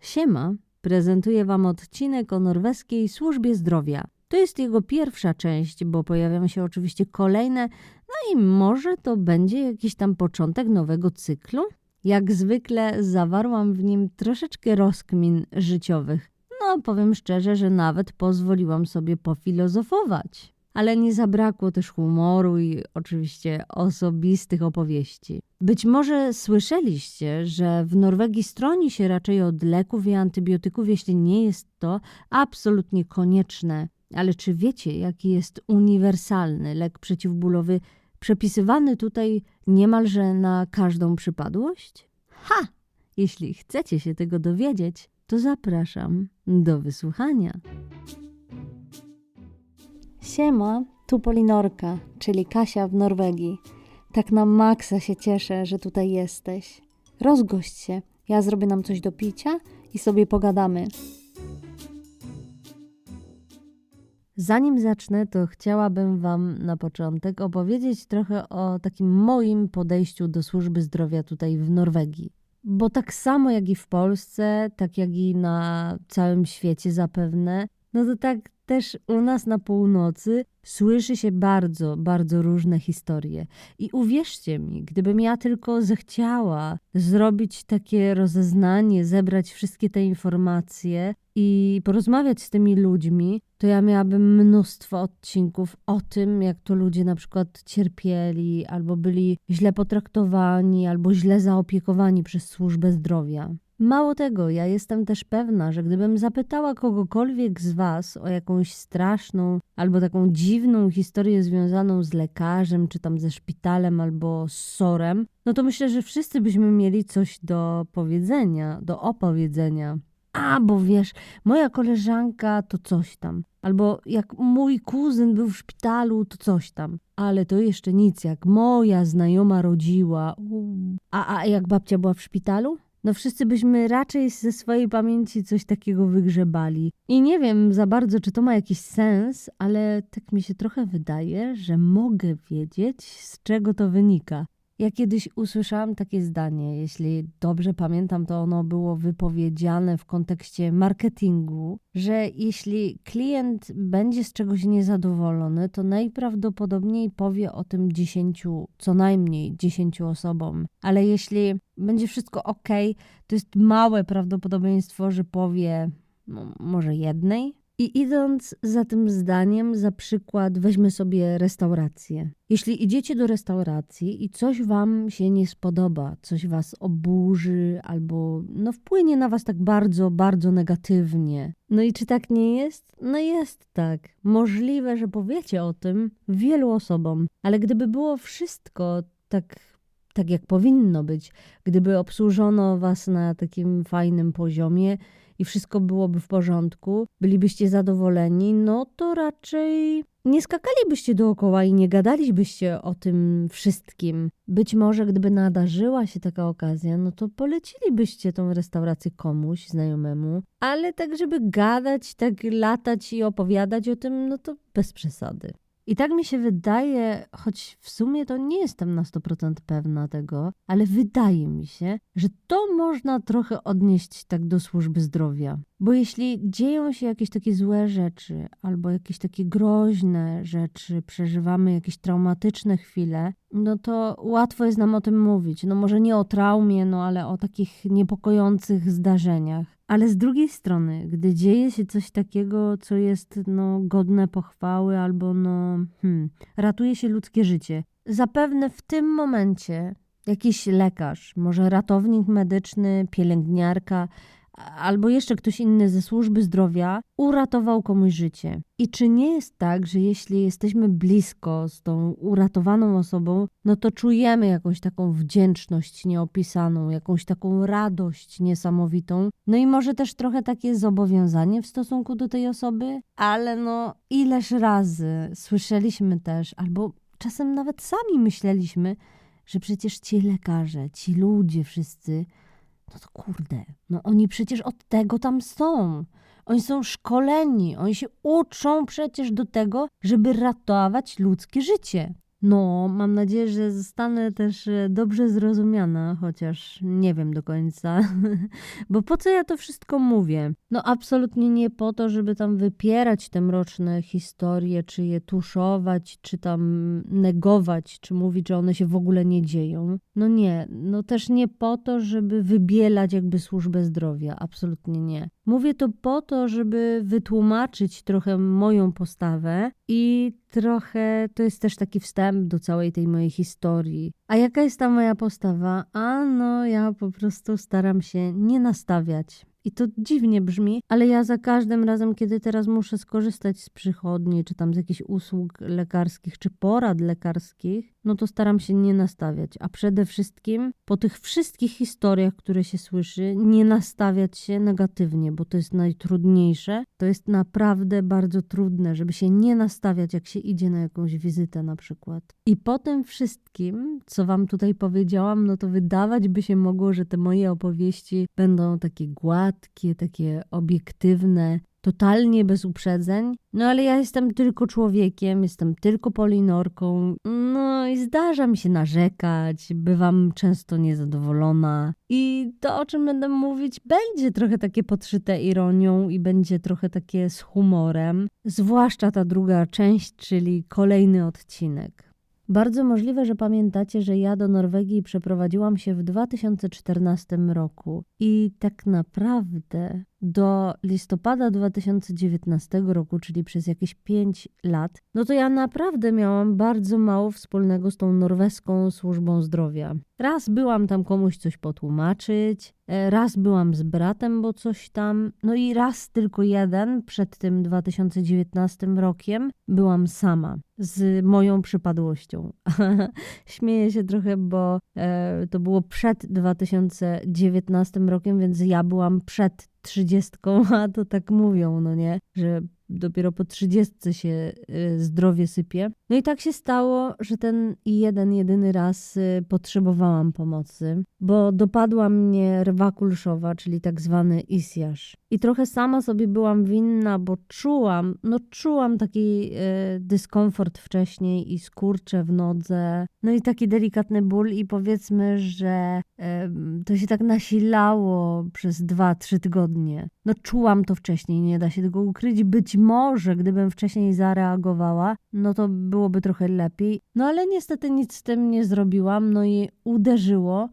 Siema, prezentuję Wam odcinek o norweskiej służbie zdrowia. To jest jego pierwsza część, bo pojawią się oczywiście kolejne, no i może to będzie jakiś tam początek nowego cyklu. Jak zwykle zawarłam w nim troszeczkę rozkmin życiowych. No, powiem szczerze, że nawet pozwoliłam sobie pofilozofować. Ale nie zabrakło też humoru i oczywiście osobistych opowieści. Być może słyszeliście, że w Norwegii stroni się raczej od leków i antybiotyków, jeśli nie jest to absolutnie konieczne. Ale czy wiecie, jaki jest uniwersalny lek przeciwbólowy, przepisywany tutaj niemalże na każdą przypadłość? Ha! Jeśli chcecie się tego dowiedzieć, to zapraszam do wysłuchania. Siema, tu Polinorka, czyli Kasia w Norwegii. Tak na maksa się cieszę, że tutaj jesteś. Rozgość się, ja zrobię nam coś do picia i sobie pogadamy. Zanim zacznę, to chciałabym Wam na początek opowiedzieć trochę o takim moim podejściu do służby zdrowia tutaj w Norwegii. Bo tak samo jak i w Polsce, tak jak i na całym świecie zapewne, no to tak też u nas na północy słyszy się bardzo, bardzo różne historie. I uwierzcie mi, gdybym ja tylko zechciała zrobić takie rozeznanie, zebrać wszystkie te informacje i porozmawiać z tymi ludźmi, to ja miałabym mnóstwo odcinków o tym, jak to ludzie na przykład cierpieli, albo byli źle potraktowani, albo źle zaopiekowani przez służbę zdrowia. Mało tego, ja jestem też pewna, że gdybym zapytała kogokolwiek z Was o jakąś straszną albo taką dziwną historię związaną z lekarzem, czy tam ze szpitalem, albo z sorem, no to myślę, że wszyscy byśmy mieli coś do powiedzenia, do opowiedzenia. A, bo wiesz, moja koleżanka to coś tam. Albo jak mój kuzyn był w szpitalu, to coś tam. Ale to jeszcze nic, jak moja znajoma rodziła. A, a jak babcia była w szpitalu? No wszyscy byśmy raczej ze swojej pamięci coś takiego wygrzebali. I nie wiem za bardzo, czy to ma jakiś sens, ale tak mi się trochę wydaje, że mogę wiedzieć, z czego to wynika. Ja kiedyś usłyszałam takie zdanie, jeśli dobrze pamiętam, to ono było wypowiedziane w kontekście marketingu, że jeśli klient będzie z czegoś niezadowolony, to najprawdopodobniej powie o tym dziesięciu, co najmniej dziesięciu osobom. Ale jeśli będzie wszystko ok, to jest małe prawdopodobieństwo, że powie no, może jednej, i idąc za tym zdaniem, za przykład weźmy sobie restaurację. Jeśli idziecie do restauracji i coś wam się nie spodoba, coś was oburzy albo no wpłynie na was tak bardzo, bardzo negatywnie. No i czy tak nie jest? No jest tak. Możliwe, że powiecie o tym wielu osobom, ale gdyby było wszystko tak tak jak powinno być, gdyby obsłużono was na takim fajnym poziomie, i wszystko byłoby w porządku, bylibyście zadowoleni, no to raczej nie skakalibyście dookoła i nie gadalibyście o tym wszystkim. Być może gdyby nadarzyła się taka okazja, no to polecilibyście tą restaurację komuś znajomemu, ale tak żeby gadać, tak latać i opowiadać o tym, no to bez przesady. I tak mi się wydaje, choć w sumie to nie jestem na 100% pewna tego, ale wydaje mi się, że to można trochę odnieść tak do służby zdrowia. Bo jeśli dzieją się jakieś takie złe rzeczy, albo jakieś takie groźne rzeczy, przeżywamy jakieś traumatyczne chwile, no to łatwo jest nam o tym mówić. No może nie o traumie, no ale o takich niepokojących zdarzeniach. Ale z drugiej strony, gdy dzieje się coś takiego, co jest no, godne pochwały albo no, hmm, ratuje się ludzkie życie, zapewne w tym momencie jakiś lekarz, może ratownik medyczny, pielęgniarka, albo jeszcze ktoś inny ze służby zdrowia uratował komuś życie. I czy nie jest tak, że jeśli jesteśmy blisko z tą uratowaną osobą, no to czujemy jakąś taką wdzięczność nieopisaną, jakąś taką radość niesamowitą, no i może też trochę takie zobowiązanie w stosunku do tej osoby, ale no ileż razy słyszeliśmy też, albo czasem nawet sami myśleliśmy, że przecież ci lekarze, ci ludzie wszyscy, no to kurde, no oni przecież od tego tam są. Oni są szkoleni, oni się uczą przecież do tego, żeby ratować ludzkie życie. No, mam nadzieję, że zostanę też e, dobrze zrozumiana, chociaż nie wiem do końca. Bo po co ja to wszystko mówię? No, absolutnie nie po to, żeby tam wypierać te mroczne historie, czy je tuszować, czy tam negować, czy mówić, że one się w ogóle nie dzieją. No nie, no też nie po to, żeby wybielać jakby służbę zdrowia. Absolutnie nie. Mówię to po to, żeby wytłumaczyć trochę moją postawę i trochę to jest też taki wstęp do całej tej mojej historii. A jaka jest ta moja postawa? A no, ja po prostu staram się nie nastawiać. I to dziwnie brzmi, ale ja za każdym razem, kiedy teraz muszę skorzystać z przychodni, czy tam z jakichś usług lekarskich, czy porad lekarskich, no to staram się nie nastawiać. A przede wszystkim po tych wszystkich historiach, które się słyszy, nie nastawiać się negatywnie, bo to jest najtrudniejsze. To jest naprawdę bardzo trudne, żeby się nie nastawiać, jak się idzie na jakąś wizytę na przykład. I po tym wszystkim, co wam tutaj powiedziałam, no to wydawać by się mogło, że te moje opowieści będą takie gładkie, takie obiektywne, totalnie bez uprzedzeń. No ale ja jestem tylko człowiekiem, jestem tylko polinorką. No i zdarza mi się narzekać, bywam często niezadowolona. I to, o czym będę mówić, będzie trochę takie podszyte ironią i będzie trochę takie z humorem. Zwłaszcza ta druga część, czyli kolejny odcinek. Bardzo możliwe, że pamiętacie, że ja do Norwegii przeprowadziłam się w 2014 roku i tak naprawdę do listopada 2019 roku, czyli przez jakieś 5 lat, no to ja naprawdę miałam bardzo mało wspólnego z tą norweską służbą zdrowia. Raz byłam tam komuś coś potłumaczyć, e, raz byłam z bratem, bo coś tam, no i raz tylko jeden przed tym 2019 rokiem byłam sama z moją przypadłością. Śmieję się trochę, bo e, to było przed 2019 rokiem, więc ja byłam przed trzydziestką, a to tak mówią, no nie, że dopiero po trzydziestce się y, zdrowie sypie. No i tak się stało, że ten jeden, jedyny raz y, potrzebowałam pomocy, bo dopadła mnie rwa kulszowa, czyli tak zwany isjasz. I trochę sama sobie byłam winna, bo czułam, no czułam taki y, dyskomfort wcześniej i skurcze w nodze, no i taki delikatny ból i powiedzmy, że to się tak nasilało przez dwa, trzy tygodnie. No czułam to wcześniej, nie da się tego ukryć. Być może, gdybym wcześniej zareagowała, no to byłoby trochę lepiej. No ale niestety nic z tym nie zrobiłam, no i uderzyło,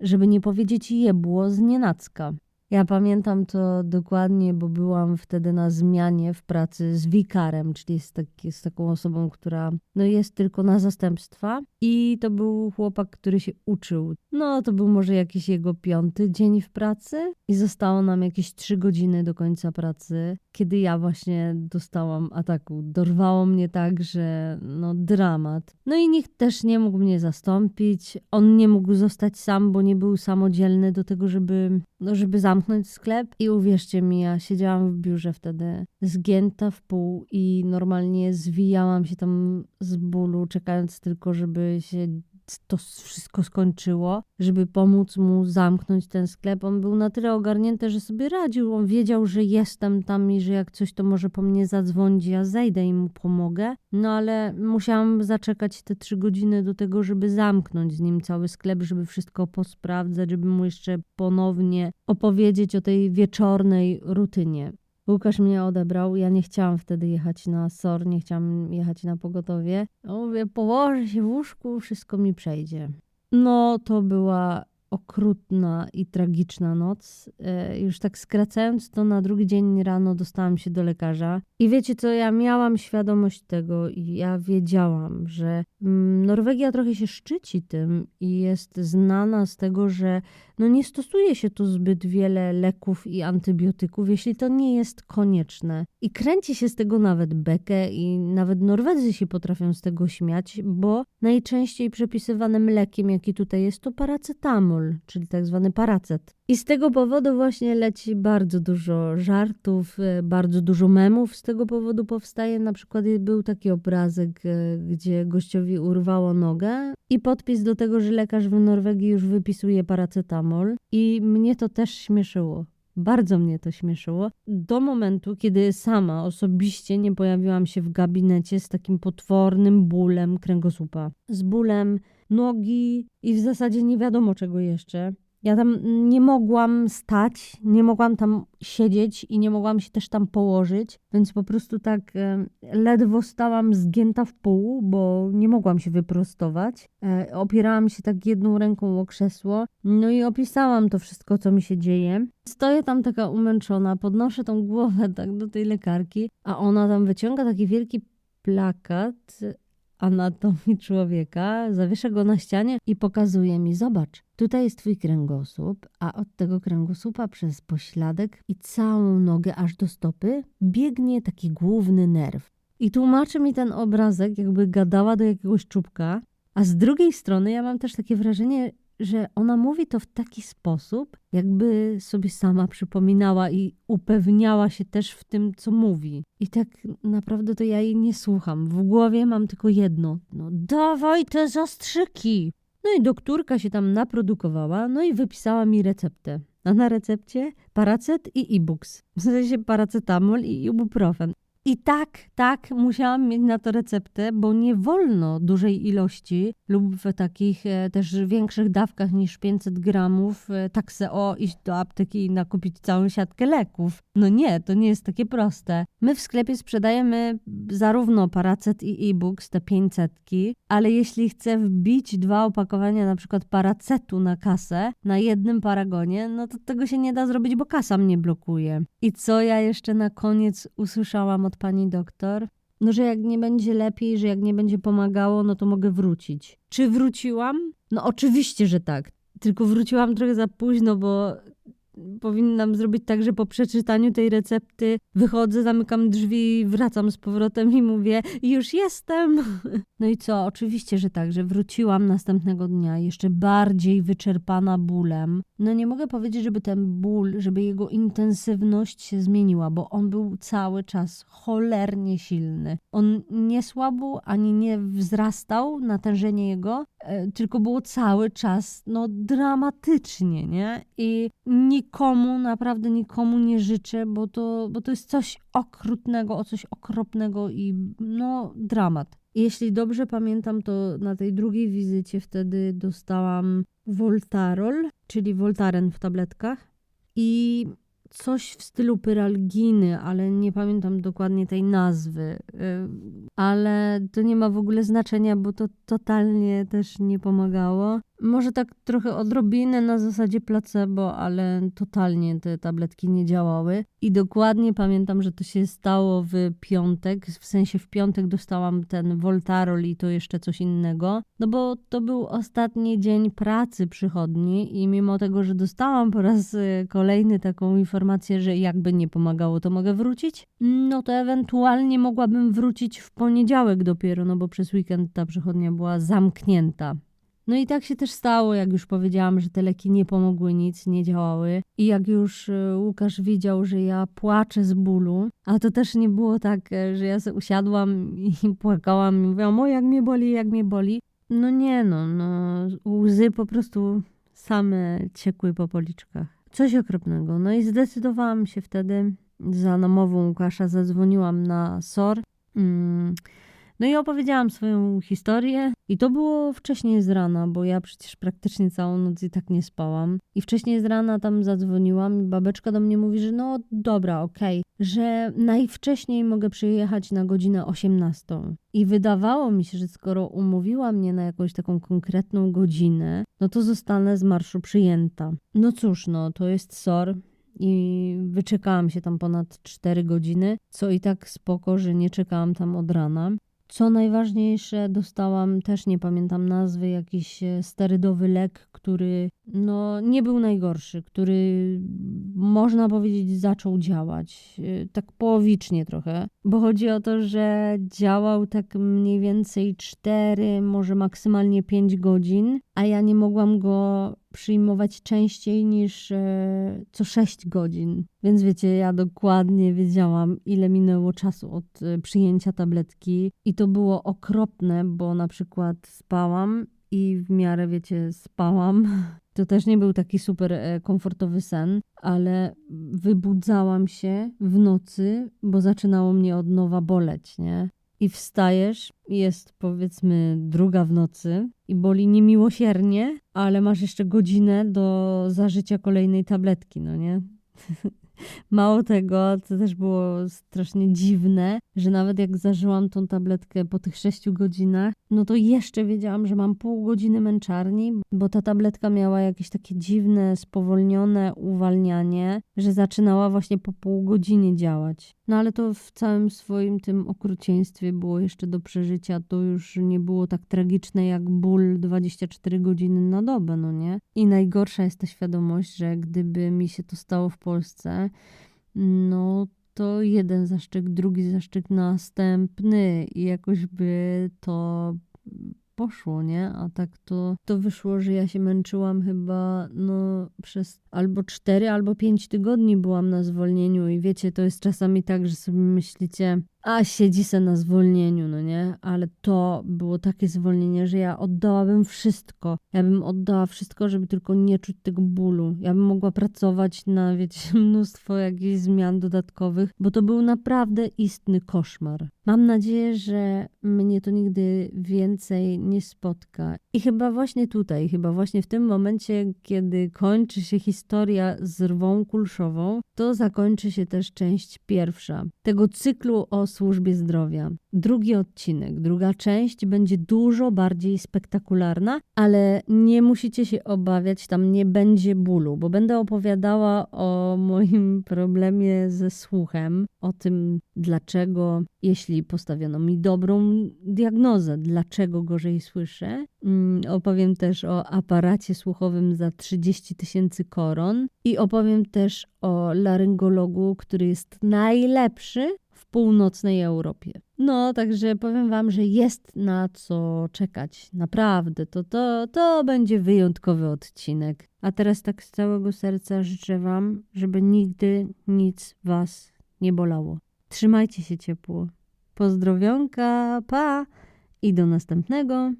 żeby nie powiedzieć jebło z nienacka. Ja pamiętam to dokładnie, bo byłam wtedy na zmianie w pracy z wikarem, czyli z, taki, z taką osobą, która no, jest tylko na zastępstwa. I to był chłopak, który się uczył. No, to był może jakiś jego piąty dzień w pracy i zostało nam jakieś trzy godziny do końca pracy, kiedy ja właśnie dostałam ataku. Dorwało mnie tak, że no dramat. No i nikt też nie mógł mnie zastąpić. On nie mógł zostać sam, bo nie był samodzielny do tego, żeby, no, żeby zamknąć sklep. I uwierzcie mi, ja siedziałam w biurze wtedy zgięta w pół i normalnie zwijałam się tam z bólu, czekając tylko, żeby się to wszystko skończyło, żeby pomóc mu zamknąć ten sklep. On był na tyle ogarnięty, że sobie radził. On wiedział, że jestem tam i że jak coś, to może po mnie zadzwonić, ja zejdę i mu pomogę. No ale musiałam zaczekać te trzy godziny do tego, żeby zamknąć z nim cały sklep, żeby wszystko posprawdzać, żeby mu jeszcze ponownie opowiedzieć o tej wieczornej rutynie. Łukasz mnie odebrał. Ja nie chciałam wtedy jechać na SOR, nie chciałam jechać na pogotowie. Mówię, położę się w łóżku, wszystko mi przejdzie. No, to była okrutna i tragiczna noc. E, już tak skracając, to na drugi dzień rano dostałam się do lekarza. I wiecie co, ja miałam świadomość tego i ja wiedziałam, że mm, Norwegia trochę się szczyci tym i jest znana z tego, że no nie stosuje się tu zbyt wiele leków i antybiotyków, jeśli to nie jest konieczne. I kręci się z tego nawet bekę i nawet Norwedzy się potrafią z tego śmiać, bo najczęściej przepisywanym lekiem, jaki tutaj jest, to paracetamol, czyli tak zwany paracet. I z tego powodu właśnie leci bardzo dużo żartów, e, bardzo dużo memów z tego powodu powstaje. Na przykład był taki obrazek, e, gdzie gościowi urwało nogę i podpis do tego, że lekarz w Norwegii już wypisuje paracetamol. I mnie to też śmieszyło Bardzo mnie to śmieszyło. Do momentu, kiedy sama osobiście nie pojawiłam się w gabinecie z takim potwornym bólem kręgosłupa. Z bólem nogi i w zasadzie nie wiadomo czego jeszcze. Ja tam nie mogłam stać, nie mogłam tam siedzieć i nie mogłam się też tam położyć, więc po prostu tak e, ledwo stałam zgięta w pół, bo nie mogłam się wyprostować. E, opierałam się tak jedną ręką o krzesło, no i opisałam to wszystko, co mi się dzieje. Stoję tam taka umęczona, podnoszę tą głowę tak do tej lekarki, a ona tam wyciąga taki wielki plakat anatomii człowieka, zawiesza go na ścianie i pokazuje mi: Zobacz, tutaj jest twój kręgosłup, a od tego kręgosłupa przez pośladek i całą nogę aż do stopy biegnie taki główny nerw. I tłumaczy mi ten obrazek, jakby gadała do jakiegoś czubka, a z drugiej strony ja mam też takie wrażenie, że ona mówi to w taki sposób, jakby sobie sama przypominała i upewniała się też w tym, co mówi. I tak naprawdę to ja jej nie słucham. W głowie mam tylko jedno: no dawaj te zastrzyki! No i doktorka się tam naprodukowała, no i wypisała mi receptę. A na recepcie paracet i ibuks. W sensie paracetamol i ibuprofen. I tak, tak, musiałam mieć na to receptę, bo nie wolno dużej ilości lub w takich e, też większych dawkach niż 500 gramów e, tak se o iść do apteki i nakupić całą siatkę leków. No nie, to nie jest takie proste. My w sklepie sprzedajemy zarówno paracet i e-books, te 500, ale jeśli chcę wbić dwa opakowania na przykład paracetu na kasę na jednym paragonie, no to tego się nie da zrobić, bo kasa mnie blokuje. I co ja jeszcze na koniec usłyszałam od pani doktor? No, że jak nie będzie lepiej, że jak nie będzie pomagało, no to mogę wrócić. Czy wróciłam? No oczywiście, że tak. Tylko wróciłam trochę za późno, bo powinnam zrobić tak, że po przeczytaniu tej recepty wychodzę, zamykam drzwi, wracam z powrotem i mówię, już jestem. No i co? Oczywiście, że tak, że wróciłam następnego dnia jeszcze bardziej wyczerpana bólem. No nie mogę powiedzieć, żeby ten ból, żeby jego intensywność się zmieniła, bo on był cały czas cholernie silny. On nie słabł ani nie wzrastał, natężenie jego, e, tylko było cały czas no dramatycznie, nie? I nikomu, naprawdę nikomu nie życzę, bo to, bo to jest coś okrutnego, o coś okropnego i no dramat. Jeśli dobrze pamiętam, to na tej drugiej wizycie wtedy dostałam Voltarol, czyli Voltaren w tabletkach i coś w stylu pyralginy, ale nie pamiętam dokładnie tej nazwy. Y, ale to nie ma w ogóle znaczenia, bo to totalnie też nie pomagało. Może tak trochę odrobinę na zasadzie placebo, ale totalnie te tabletki nie działały. I dokładnie pamiętam, że to się stało w piątek. W sensie w piątek dostałam ten Voltarol i to jeszcze coś innego. No bo to był ostatni dzień pracy przychodni i mimo tego, że dostałam po raz y, kolejny taką informację, że jakby nie pomagało, to mogę wrócić, no to ewentualnie mogłabym wrócić w poniedziałek dopiero, no bo przez weekend ta przychodnia była zamknięta. No i tak się też stało, jak już powiedziałam, że te leki nie pomogły nic, nie działały. I jak już e, Łukasz widział, że ja płaczę z bólu, a to też nie było tak, e, że ja usiadłam i płakałam i mówiłam, o jak mnie boli, jak mnie boli. No nie no, no łzy po prostu same ciekły po policzkach. Coś okropnego. No i zdecydowałam się wtedy za namową Łukasza, zadzwoniłam na SOR. Mm. No i opowiedziałam swoją historię i to było wcześniej z rana, bo ja przecież praktycznie całą noc i tak nie spałam. I wcześniej z rana tam zadzwoniłam i babeczka do mnie mówi, że no dobra, okej, okay, że najwcześniej mogę przyjechać na godzinę 18. I wydawało mi się, że skoro umówiła mnie na jakąś taką konkretną godzinę, no to zostanę z marszu przyjęta. No cóż, no to jest SOR, i wyczekałam się tam ponad 4 godziny, co i tak spoko, że nie czekałam tam od rana. Co najważniejsze, dostałam też nie pamiętam nazwy, jakiś e, sterydowy lek, który no, nie był najgorszy, który można powiedzieć zaczął działać. E, tak połowicznie trochę, bo chodzi o to, że działał tak mniej więcej 4, może maksymalnie 5 godzin, a ja nie mogłam go przyjmować częściej niż e, co 6 godzin. Więc wiecie, ja dokładnie wiedziałam, ile minęło czasu od e, przyjęcia tabletki, i to było okropne, bo na przykład spałam i w miarę, wiecie, spałam. To też nie był taki super e, komfortowy sen, ale wybudzałam się w nocy, bo zaczynało mnie od nowa boleć, nie? I wstajesz, jest powiedzmy druga w nocy i boli niemiłosiernie, ale masz jeszcze godzinę do zażycia kolejnej tabletki, no nie? Mało tego, to też było strasznie dziwne, że nawet jak zażyłam tą tabletkę po tych 6 godzinach, no to jeszcze wiedziałam, że mam pół godziny męczarni, bo ta tabletka miała jakieś takie dziwne, spowolnione uwalnianie, że zaczynała właśnie po pół godzinie działać. No ale to w całym swoim tym okrucieństwie było jeszcze do przeżycia. To już nie było tak tragiczne jak ból 24 godziny na dobę, no nie? I najgorsza jest ta świadomość, że gdyby mi się to stało w Polsce, no to jeden zaszczyk, drugi zaszczyk, następny i jakoś by to poszło, nie? A tak to, to wyszło, że ja się męczyłam chyba no przez albo 4, albo 5 tygodni byłam na zwolnieniu i wiecie, to jest czasami tak, że sobie myślicie, a siedzi se na zwolnieniu, no nie? Ale to było takie zwolnienie, że ja oddałabym wszystko. Ja bym oddała wszystko, żeby tylko nie czuć tego bólu. Ja bym mogła pracować na, wiecie, mnóstwo jakichś zmian dodatkowych, bo to był naprawdę istny koszmar. Mam nadzieję, że mnie to nigdy więcej nie spotka. I chyba właśnie tutaj, chyba właśnie w tym momencie, kiedy kończy się historia z rwą kulszową, to zakończy się też część pierwsza tego cyklu o służbie zdrowia. Drugi odcinek, druga część będzie dużo bardziej spektakularna, ale nie musicie się obawiać, tam nie będzie bólu, bo będę opowiadała o moim problemie ze słuchem, o tym dlaczego, jeśli postawiono mi dobrą diagnozę, dlaczego gorzej słyszę. Mm, Opowiem też o aparacie słuchowym za 30 tysięcy koron i opowiem też o laryngologu, który jest najlepszy w północnej Europie. No, także powiem Wam, że jest na co czekać. Naprawdę, to, to, to będzie wyjątkowy odcinek. A teraz tak z całego serca życzę Wam, żeby nigdy nic Was nie bolało. Trzymajcie się ciepło. Pozdrowionka, pa i do następnego.